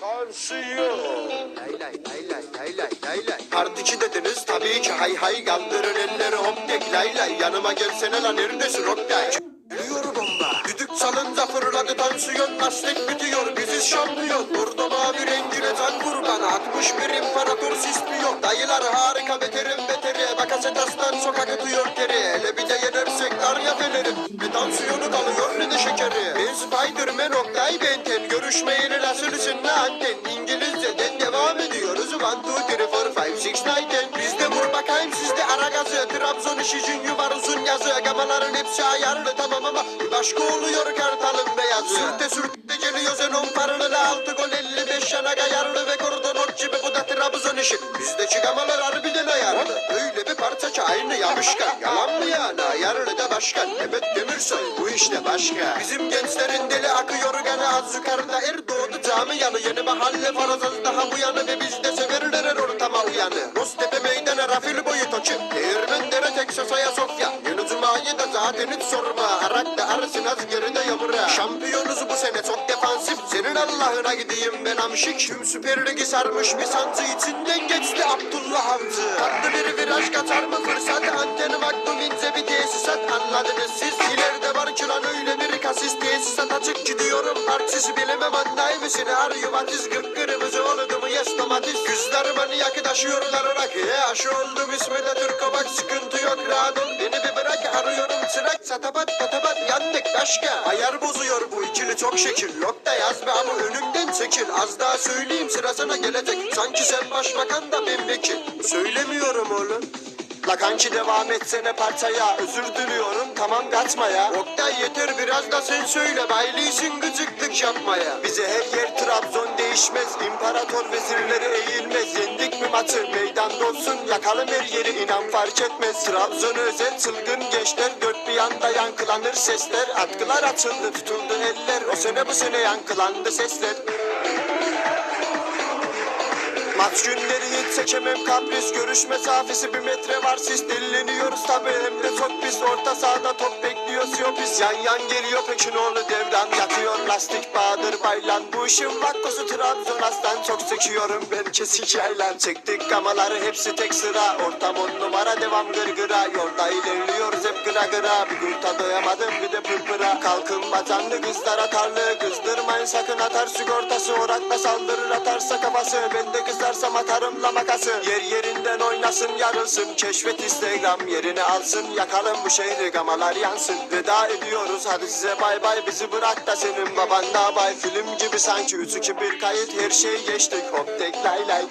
şansı yok. Lay lay lay lay lay lay lay lay. Partici dediniz tabii ki hay hay kaldırın elleri hop tek lay lay yanıma gelsene lan neredesin hop lay. Geliyor bomba. Düdük salınca fırladı tansiyon lastik bitiyor biziz şampiyon. Burada mavi rengine tan kurban 61 imparator sispiyon. Dayılar harika beterim beteri bakasetastan sokak atıyor teri. Hele bir de yenersek dar ya felerim. Bir tansiyonu kalıyor ne de şekeri. Ben Spiderman Oktay Benten görüşmeyeli anten İngilizceden devam ediyoruz. One, two, three, four, five, six, nine, ten. Bizde vur bakayım sizde ara gazı. Trabzon işi çünkü var uzun yazı. Gamaların hepsi ayarlı tamam ama bir başka oluyor kartalın beyazı. Sürte sürte geliyor zenon paralı altı gol 55 yana ayarlı ve kordon ot gibi bu da Trabzon işi. Bizdeki gamalar harbiden ayarlı. Parça aynı yamışkan. Yalan mı yani ayarlı da başkan. Evet Demirsoy bu işte başka. Bizim gençlerin deli akıyor gene az yukarıda er doğdu cami yanı. Yeni mahalle farazaz daha bu yanı ve hiç sorma. Arak da arısın az geride yamura. Şampiyonuz bu sene çok defansif. Senin Allah'ına gideyim ben amşik. Tüm süper ligi sarmış bir sancı içinden geçti Abdullah Avcı. Tatlı bir viraj kaçar mı fırsat? Anteni maktum ince bir tesisat anladınız siz. İleride var ki lan öyle bir kasis tesisat açık gidiyorum. Partisi bilemem anlaymışsını arıyor batiz kıpkırmızı oldu mu yes domates. Yüzler manyak taşıyorlar rakıya. Aşı oldum ismi de Türko bak sıkıntı yok rahat ol. Beni bir çırak satabat patabat yandık başka. Ayar bozuyor bu ikili çok şekil. Lokta yaz be ama önümden çekil. Az daha söyleyeyim sıra sana gelecek. Sanki sen başbakan da ben vekil. Söylemiyorum oğlum. La kanki devam etsene parçaya Özür diliyorum tamam kaçma ya Oktay yeter biraz da sen söyle Baylıyısın gıcıklık yapmaya Bize her yer Trabzon değişmez İmparator vezirleri eğilmez. Yendik mi maçı? Meydan dolsun. Yakalım her yeri. İnan fark etmez. Trabzon özel çılgın gençler. Dört bir yanda yankılanır sesler. Atkılar açıldı. Tutuldu eller. O sene bu sene yankılandı sesler Maç günleri hiç çekemem kapris Görüş mesafesi bir metre var. Siz Delleniyoruz tabi hem de çok pis. Orta sahada top bekliyor Siyopis Yan yan geliyor. Pekinoğlu devran Yatıyor lastik Bahadır Baylan. Bu işin vakkosu Trabzon aslan. Çok sekiyorum ben kesik yaylan Çektik. Gamaları hepsi tek sıra. Ortam on numara. Devam gırgıra Yolda ilerliyoruz hep gıra gıra Bir gurta doyamadım bir de pırpıra. Kalkın bacanlı kızlar atarlı. Kızdırmayın sakın atar. Sigortası Orakla saldırır. Atarsa kafası. Ben de kızarsam atarım la makası. Yer yerinden oynasın yarılsın. Keşfet instagram yerini alsın. Yakalım bu şehri gamalar yansın. Veda ediyoruz hadi size bay bay. Bizi bırak da senin baban bay. Film gibi sanki 3 2 1 kayıt. Her şeyi geçtik Hop tek lay lay